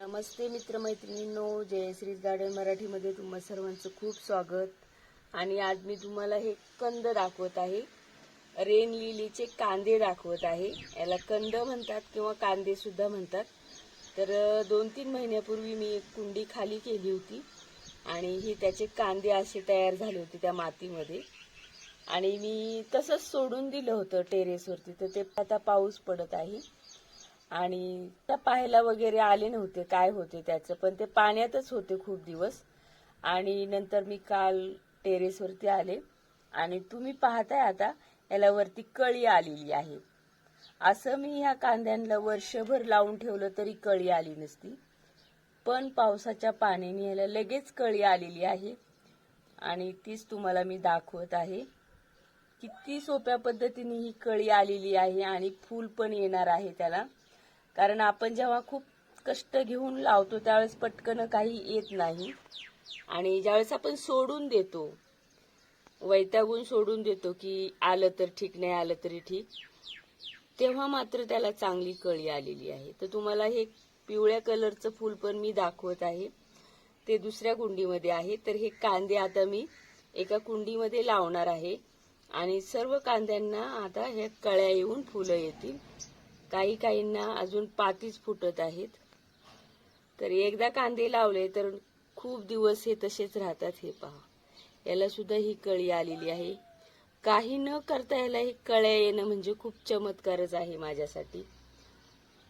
नमस्ते मित्रमैत्रिणींनो Jayashree garden मराठीमध्ये तुम्हा सर्वांचं खूप स्वागत. आणि आज मी तुम्हाला हे कंद दाखवत आहे. रेन लिलीचे कांदे दाखवत आहे. याला कंद म्हणतात किंवा कांदे सुद्धा म्हणतात. तर दोन तीन महिन्यापूर्वी मी एक कुंडी खाली केली होती. आणि हे त्याचे कांदे असे तयार झाले होते त्या मातीमध्ये. आणि मी तसंच सोडून दिलं होतं टेरेसवरती. तर ते आता पाऊस पडत आहे. आणि त्या पाहायला वगैरे आले नव्हते काय होते त्याचं. पण ते पाण्यातच होते खूप दिवस. आणि नंतर मी काल टेरेसवरती आले. आणि तुम्ही पाहताय आता याला वरती कळी आलेली आहे. असं मी ह्या कांद्यांना वर्षभर लावून ठेवलं तरी कळी आली नसती. पण पावसाच्या पाण्याने याला लगेच कळी आलेली आहे. आणि तीच तुम्हाला मी दाखवत आहे. किती सोप्या पद्धतीने ही कळी आलेली आहे आणि फूल पण येणार आहे त्याला. कारण आपण जेव्हा खूप कष्ट घेऊन लावतो त्यावेळेस पटकन काही येत नाही. आणि ज्यावेळेस आपण सोडून देतो वैतागून सोडून देतो की आलं तर ठीक नाही आलं तरी ठीक तेव्हा मात्र त्याला चांगली कळी आलेली आहे. तर तुम्हाला हे पिवळ्या कलरचं फूल पण मी दाखवत आहे. ते दुसऱ्या कुंडीमध्ये आहे. तर हे कांदे आता मी एका कुंडीमध्ये लावणार आहे. आणि सर्व कांद्यांना आता हे कळ्या येऊन फुलं येतील. काही काहींना अजून पातीच फुटत आहेत. तर एकदा कांदे लावले तर खूप दिवस हे तसेच राहतात हे पहा. याला सुद्धा ही कळी आलेली आहे. काही न करता याला हे कळ्या येणं म्हणजे खूप चमत्कारच आहे माझ्यासाठी.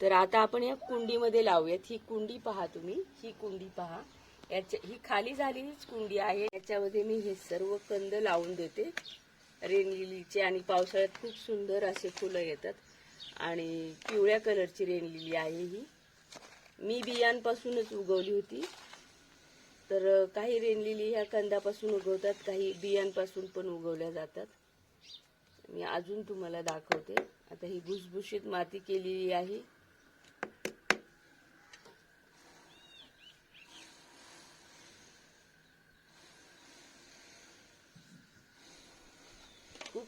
तर आता आपण या कुंडीमध्ये लावूयात. ही कुंडी पहा तुम्ही. ही कुंडी पहा. याच्या ही खाली झालेलीच कुंडी आहे. याच्यामध्ये मी हे सर्व कंद लावून देते. रेनलिलीचे आणि पावसाळ्यात खूप सुंदर असे फुलं येतात. आणि पिवळ्या कलरची रेनलिली आहे ही. मी बियांपासूनच उगवली होती. तर काही रेनलिली ह्या कंदापासून उगवतात काही बियांपासून पण उगवल्या जातात. मी अजून तुम्हाला दाखवते. आता ही भुसभुशीत माती केलेली आहे.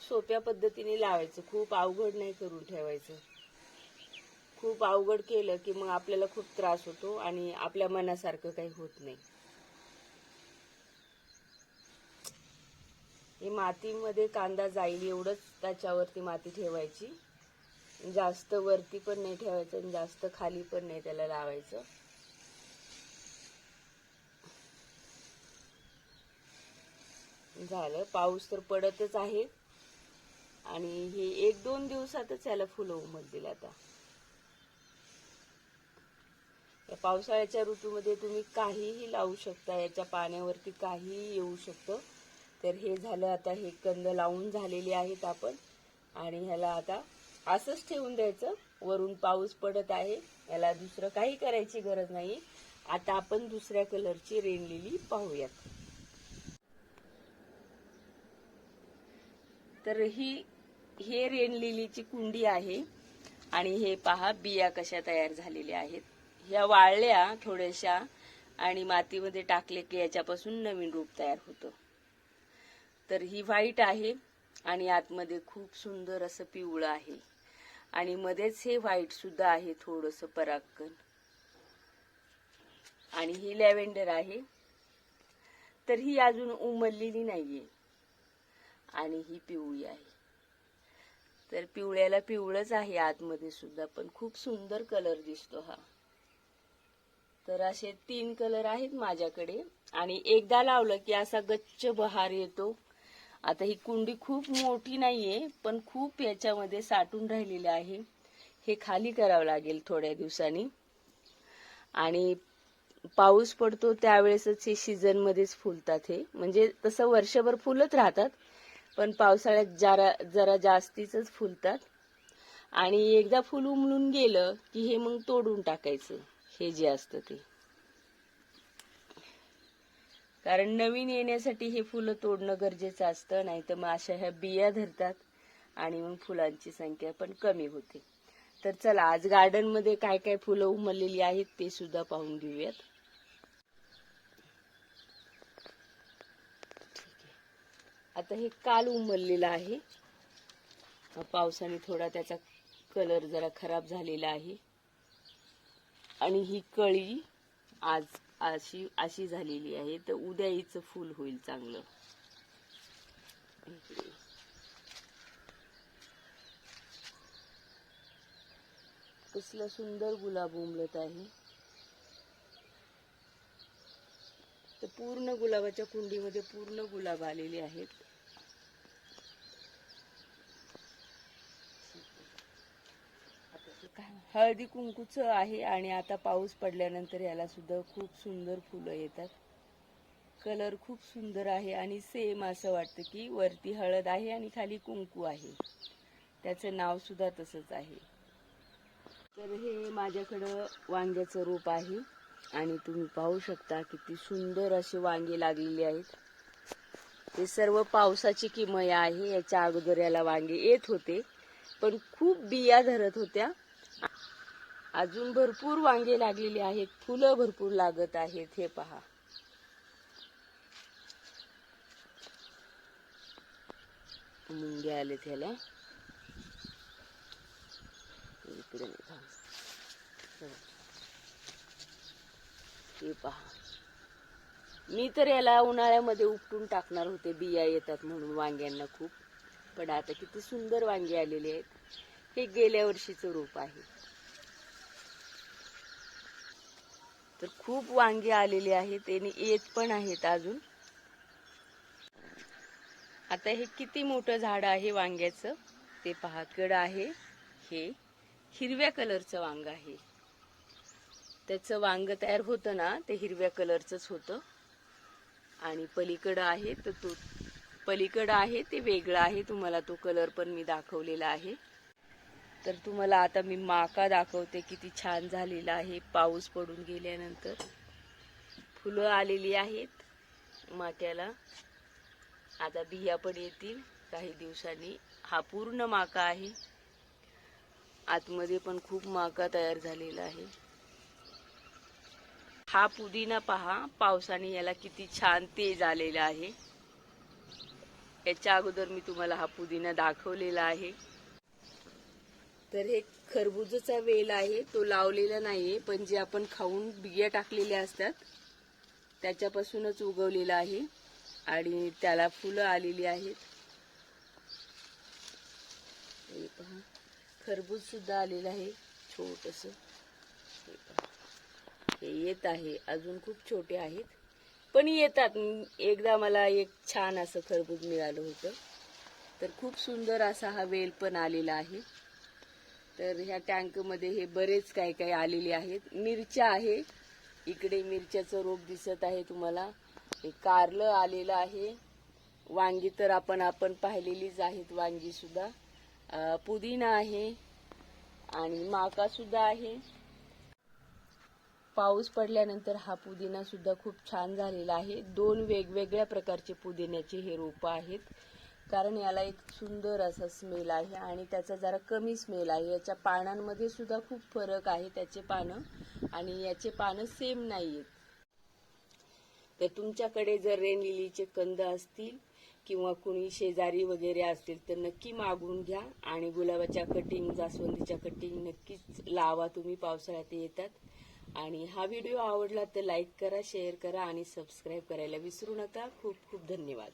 सोप्या पद्धतीने लावायचं. खूप अवघड नाही करून ठेवायचं. खूप अवघड केलं की मग आपल्याला खूप त्रास होतो आणि आपल्या मनासारखं काही होत नाही. हे मातीमध्ये कांदा जाईल एवढंच त्याच्यावरती माती ठेवायची. जास्त वरती पण नाही ठेवायचं आणि जास्त खाली पण नाही त्याला लावायचं. झालं. पाऊस तर पडतच आहे. आणि हे एक दोन दिवसातच याला फुलं उमलतील आता. या पावसाळ्याच्या ऋतूमध्ये तुम्ही काहीही लावू शकता याच्या पाण्यावरती काहीही येऊ शकतं. तर हे झालं आता हे कंद लावून झालेले आहेत आपण. आणि ह्याला आता असंच ठेवून द्यायचं. वरून पाऊस पडत आहे याला दुसरं काही करायची गरज नाही. आता आपण दुसऱ्या कलरची रेनलेली पाहूयात. तर ही हे रेनलिलीची कुंडी आहे आणि हे पहा बिया कशा तयार झालेल्या आहेत. ह्या वाळल्या थोड्याशा आणि मातीमध्ये टाकले की याच्यापासून नवीन रूप तयार होतं. तर ही व्हाईट आहे आणि आतमध्ये खूप सुंदर असं पिवळं आहे. आणि मध्येच हे व्हाईट सुद्धा आहे थोडंसं परागकण. आणि ही लॅव्हेंडर आहे. तर ही अजून उमललेली नाहीये. आणि ही पिवळी आहे. तर पिवळ्याला पिवळंच आहे आतमध्ये सुद्धा पण खूप सुंदर कलर दिसतो हा. तर असे तीन कलर आहेत माझ्याकडे. आणि एकदा लावलं की असा गच्च बहार येतो. आता ही कुंडी खूप मोठी नाहीये पण खूप याच्यामध्ये साठून राहिलेली आहे. हे खाली करावं लागेल थोड्या दिवसांनी. आणि पाऊस पडतो त्यावेळेसच हे सीझनमध्येच फुलतात हे. म्हणजे तसं वर्षभर फुलत राहतात पण पावसाळ्यात जरा जरा जास्तीच फुलतात. आणि एकदा फुल उमलून गेलं की हे मग तोडून टाकायचं. हे जे असतं ते. कारण नवीन येण्यासाठी हे फुलं तोडणं गरजेचं असतं नाही तर मग अशा ह्या बिया धरतात आणि मग फुलांची संख्या पण कमी होते. तर चला आज गार्डनमध्ये काय काय फुलं उमललेली आहेत ते सुद्धा पाहून घेऊयात. आता हे काल उमललेलं आहे. पावसाने थोडा त्याचा कलर जरा खराब झालेला आहे. आणि ही कळी आज अशी अशी झालेली आहे. तर उद्या हिचं फुल होईल चांगलं. कसलं सुंदर गुलाब उमलत आहे. तर पूर्ण गुलाबाच्या कुंडीमध्ये पूर्ण गुलाब आलेले आहेत. हळदी कुंकूच आहे आणि आता पाऊस पडल्यानंतर याला सुद्धा खूप सुंदर फुलं येतात. कलर खूप सुंदर आहे आणि सेम असं वाटतं की वरती हळद आहे आणि खाली कुंकू आहे. त्याचं नाव सुद्धा तसंच आहे. तर हे माझ्याकडं वांग्याचं रोप आहे. आणि तुम्ही पाहू शकता किती सुंदर अशी वांगे लागलेली आहेत. ते सर्व पावसाची किमय आहे याच्या अगोदर याला वांगे येत होते पण खूप बिया धरत होत्या. अजून भरपूर वांगे लागलेली आहेत फुलं भरपूर लागत आहेत हे पहा. मुंगे आले त्याला इकडे हे पहा. मी तर याला उन्हाळ्यामध्ये उपटून टाकणार होते. बिया येतात म्हणून वांग्यांना खूप. पण आता किती सुंदर वांगे आलेले आहेत. हे गेल्या वर्षीचं रूप आहे. तर खूप वांगे आलेले आहेत आणि येत पण आहेत अजून. आता हे किती मोठं झाड आहे वांग्याचं? ते पहा. कड आहे. हे हिरव्या कलरचं वांग आहे. त्याचं वांग तयार होतं ना ते हिरव्या कलरचंच होतं. आणि पलीकडं आहे तर तो पलीकडं आहे ते वेगळं आहे. तुम्हाला तो कलर पण मी दाखवलेला आहे. तर तुम्हाला आता मी माका दाखवते किती छान झालेला आहे. पाऊस पडून गेल्यानंतर फुलं आलेली आहेत माक्याला. आता बिया पण येतील काही दिवसांनी. हा पूर्ण माका आहे. आतमध्ये पण खूप माका तयार झालेला आहे. हा पुदिना पहा पावसाने याला किती छान तेज आलेला आहे. याच्या अगोदर मी तुम्हाला हा पुदिना दाखवलेला आहे. तर हे खरबुजाचा वेल आहे तो लावलेला नाहीये पण जे आपण खाऊन बिया टाकलेल्या असतात त्याच्यापासूनच उगवलेला आहे आणि त्याला फुलं आलेली आहेत. हे पहा खरबूज सुद्धा आलेलं आहे छोटस. हे येत आहे. अजून खूप छोटे आहेत. पण येतात. एकदा मला एक छान असं खरबूज मिळालं होतं. तर खूप सुंदर असा हा वेल पण आलेला आहे. तर ह्या टँकमध्ये हे बरेच काही काही आलेले आहेत. मिरच्या आहे. इकडे मिरच्याचं रोप दिसत आहे तुम्हाला. हे कारलं आलेलं आहे. वांगी तर आपण आपण पाहिलेलीच आहेत. वांगी सुद्धा पुदिना आहे. आणि माका सुद्धा आहे. पाऊस पडल्यानंतर हा पुदिना सुद्धा खूप छान झालेला आहे. दोन वेगवेगळ्या प्रकारचे पुदिन्याचे हे रोपं आहेत. कारण याला एक सुंदर असा स्मेल आहे आणि त्याचा जरा कमी स्मेल आहे. याच्या पानांमध्ये सुद्धा खूप फरक आहे त्याचे पानं आणि याचे पानं सेम नाही आहेत तर तुमच्याकडे जर रेन लिलीचे कंद असतील किंवा कुणी शेजारी वगैरे असतील तर नक्की मागून घ्या आणि गुलाबाच्या कटिंग जास्वंदीच्या कटिंग नक्कीच लावा. तुम्ही पावसाळ्यात येतात. आणि हा व्हिडिओ आवडला तर लाईक करा शेअर करा आणि सबस्क्राईब करायला विसरू नका. खूप खूप धन्यवाद.